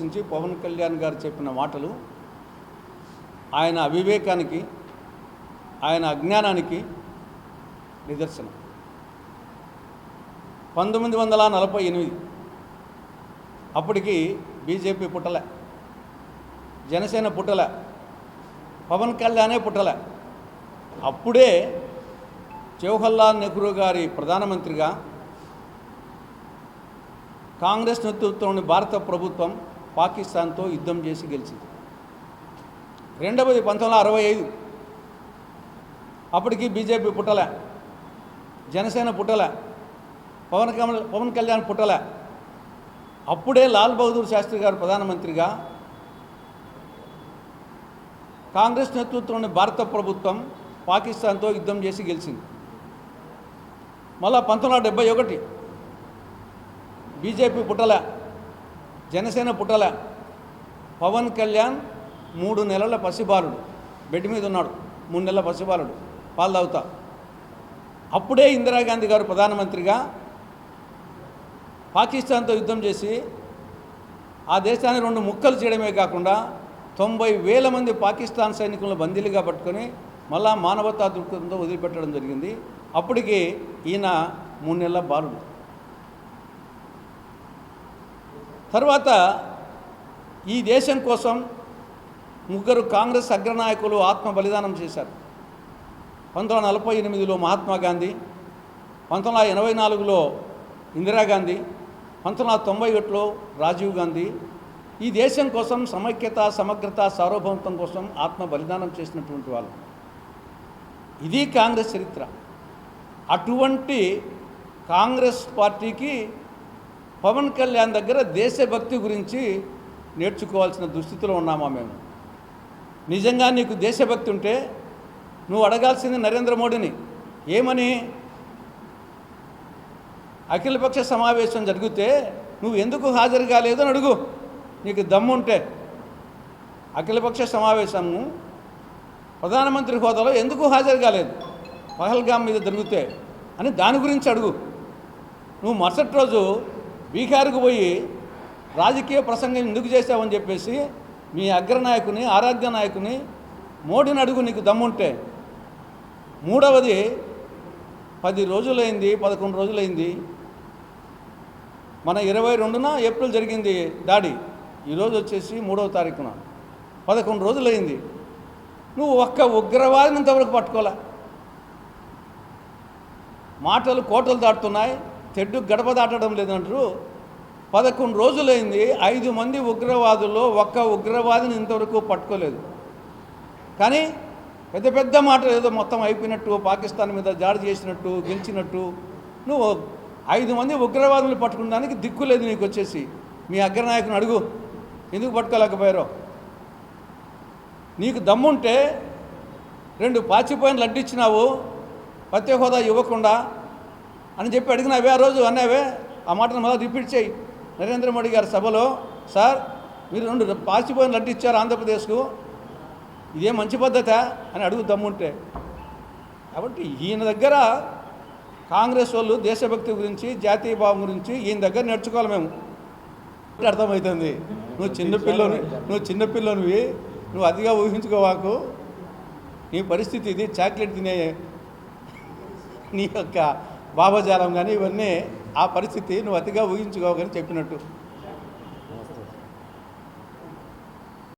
నుంచి పవన్ కళ్యాణ్ గారు చెప్పిన మాటలు ఆయన అవివేకానికి ఆయన అజ్ఞానానికి నిదర్శనం. పంతొమ్మిది వందల నలభై ఎనిమిది. అప్పటికి బీజేపీ పుట్టలే. జనసేన పుట్టలే. పవన్ కళ్యాణే పుట్టలే. అప్పుడే జవహర్లాల్ నెహ్రూ గారి ప్రధానమంత్రిగా కాంగ్రెస్ నేతృత్వంలోని భారత ప్రభుత్వం పాకిస్తాన్తో యుద్ధం చేసి గెలిచింది. రెండవది పంతొమ్మిది వందల అరవై ఐదు. అప్పటికి బీజేపీ పుట్టలే జనసేన పుట్టలే పవన్ కమల్ పవన్ కళ్యాణ్ పుట్టలే. అప్పుడే లాల్ బహదూర్ శాస్త్రి గారు ప్రధానమంత్రిగా కాంగ్రెస్ నేతృత్వంలోని భారత ప్రభుత్వం పాకిస్తాన్తో యుద్ధం చేసి గెలిచింది. మళ్ళా పంతొమ్మిది వందల డెబ్బై ఒకటి బీజేపీ పుట్టలే జనసేన పుట్టలే పవన్ కళ్యాణ్ మూడు నెలల పసిబాలుడు. బెడ్ మీద ఉన్నాడు. మూడు నెలల పసిబాలుడు. పాలు తాగుతా. అప్పుడే ఇందిరాగాంధీ గారు ప్రధానమంత్రిగా పాకిస్తాన్తో యుద్ధం చేసి ఆ దేశాన్ని రెండు ముక్కలు చేయడమే కాకుండా తొంభై వేల మంది పాకిస్తాన్ సైనికులను బందీలుగా పట్టుకొని మళ్ళా మానవతా దృక్పథంతో వదిలిపెట్టడం జరిగింది. అప్పటికి ఈయన మూడు నెలల బాలుడు. తర్వాత ఈ దేశం కోసం ముగ్గురు కాంగ్రెస్ అగ్రనాయకులు ఆత్మ బలిదానం చేశారు. పంతొమ్మిది వందల నలభై ఎనిమిదిలో మహాత్మా గాంధీ పంతొమ్మిది వందల ఎనభై నాలుగులో ఇందిరాగాంధీ పంతొమ్మిది వందల తొంభై ఒకటిలో రాజీవ్ గాంధీ ఈ దేశం కోసం సమైక్యత సమగ్రత సార్వభౌమత్వం కోసం ఆత్మ బలిదానం చేసినటువంటి వాళ్ళు. ఇది కాంగ్రెస్ చరిత్ర. అటువంటి కాంగ్రెస్ పార్టీకి పవన్ కళ్యాణ్ దగ్గర దేశభక్తి గురించి నేర్చుకోవాల్సిన దుస్థితిలో ఉన్నామా మేము? నిజంగా నీకు దేశభక్తి ఉంటే నువ్వు అడగాల్సింది నరేంద్ర మోడీని. ఏమని? అఖిలపక్ష సమావేశం జరిగితే నువ్వు ఎందుకు హాజరు కాలేదు అని అడుగు. నీకు దమ్ముంటే అఖిలపక్ష సమావేశము ప్రధానమంత్రి హోదాలో ఎందుకు హాజరు కాలేదు? పహల్గామ్ మీద జరిగితే అని దాని గురించి అడుగు. నువ్వు మరుసటి రోజు బీహార్కు పోయి రాజకీయ ప్రసంగం ఎందుకు చేశావని చెప్పేసి మీ అగ్రనాయకుని ఆరాధ్య నాయకుని మోడీని అడుగు నీకు దమ్ముంటే. మూడవది పది రోజులైంది పదకొండు రోజులైంది. మన ఇరవై రెండున ఏప్రిల్ జరిగింది దాడి. ఈరోజు వచ్చేసి మూడవ తారీఖున. పదకొండు రోజులైంది. నువ్వు ఒక్క ఉగ్రవాదిని ఇంతవరకు పట్టుకోలే. మాటలు కోటలు దాటుతున్నాయి. తెడ్డు గడప దాటడం లేదంటారు. పదకొండు రోజులైంది ఐదు మంది ఉగ్రవాదుల్లో ఒక్క ఉగ్రవాదిని ఇంతవరకు పట్టుకోలేదు. కానీ పెద్ద పెద్ద మాటలు ఏదో మొత్తం అయిపోయినట్టు పాకిస్తాన్ మీద జాడి చేసినట్టు గెలిచినట్టు నువ్వు ఐదు మంది ఉగ్రవాదులు పట్టుకున్నానికి దిక్కు లేదు నీకు వచ్చేసి. మీ అగ్రనాయకుని అడుగు ఎందుకు పట్టుకోలేకపోయారో. నీకు దమ్ముంటే రెండు పాచిపోయిన లడ్డిచ్చినావు ప్రత్యేక హోదా ఇవ్వకుండా అని చెప్పి అడిగినావే ఆ రోజు అన్నావే? ఆ మాటను మళ్ళీ రిపీట్ చేయి. నరేంద్ర మోడీ గారి సభలో సార్ మీరు రెండు పాసిపోయిన లడ్డు ఇచ్చారు ఆంధ్రప్రదేశ్కు. ఇదే మంచి పద్ధత అని అడుగు దమ్ముంటే. కాబట్టి ఈయన దగ్గర కాంగ్రెస్ వాళ్ళు దేశభక్తి గురించి జాతీయ భావం గురించి ఈయన దగ్గర నేర్చుకోవాలి మేము. అర్థమవుతుంది. నువ్వు చిన్నపిల్లని నువ్వు చిన్నపిల్లనివి నువ్వు అతిగా ఊహించుకోవాకు. నీ పరిస్థితి ఇది. చాక్లెట్ తినే నీ యొక్క భావజాలం కానీ ఇవన్నీ ఆ పరిస్థితి నువ్వు అతిగా ఊహించుకోవని చెప్పినట్టు.